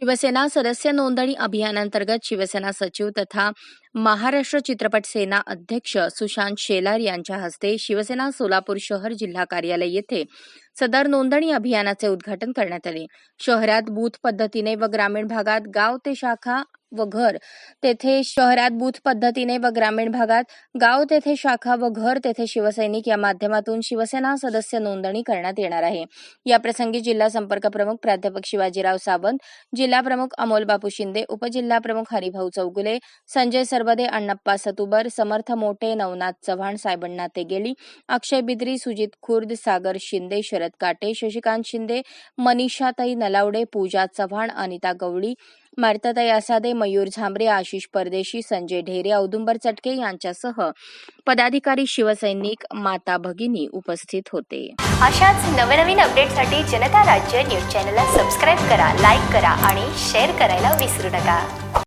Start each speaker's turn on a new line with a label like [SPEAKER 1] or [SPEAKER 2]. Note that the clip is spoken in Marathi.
[SPEAKER 1] शिवसेना सदस्य नोंदणी अभियानांतर्गत शिवसेना सचिव तथा महाराष्ट्र चित्रपट सेना अध्यक्ष सुशांत शेलार यांच्या हस्ते शिवसेना सोलापूर शहर जिल्हा कार्यालय येथे सदर नोंदणी अभियानाचे उद्घाटन करण्यात आले. शहरात बूथ पद्धतीने व ग्रामीण भागात गाव ते शाखा व घर तेथे शहरात बूथ पद्धतीने व ग्रामीण भागात गाव तेथे शाखा व घर तेथे शिवसैनिक या माध्यमातून शिवसेना सदस्य नोंदणी करण्यात येणार आहे. याप्रसंगी जिल्हा संपर्क प्रमुख प्राध्यापक शिवाजीराव सावंत जिल्हा प्रमुख अमोल बापू शिंदे उपजिल्हा प्रमुख हरिभाऊ चौगुले संजय सर्व सरबदे अण्णप्पा सतुबर समर्थ मोठे नवनाथ चव्हाण सायबण्णा तेगेली अक्षय बिद्री सुजित खुर्द सागर शिंदे शरद काटे शशिकांत शिंदे मनीषाताई नलावडे पूजा चव्हाण अनिता गवळी मार्ताताई आसादे मयूर झांबरे आशिष परदेशी संजय ढेरे औदुंबर चटके यांच्यासह पदाधिकारी शिवसैनिक माता भगिनी उपस्थित होते.
[SPEAKER 2] अशाच नवनवीन अपडेटसाठी जनता राज्य न्यूज चॅनलला सबस्क्राईब करा लाईक करा आणि शेअर करायला विसरू नका.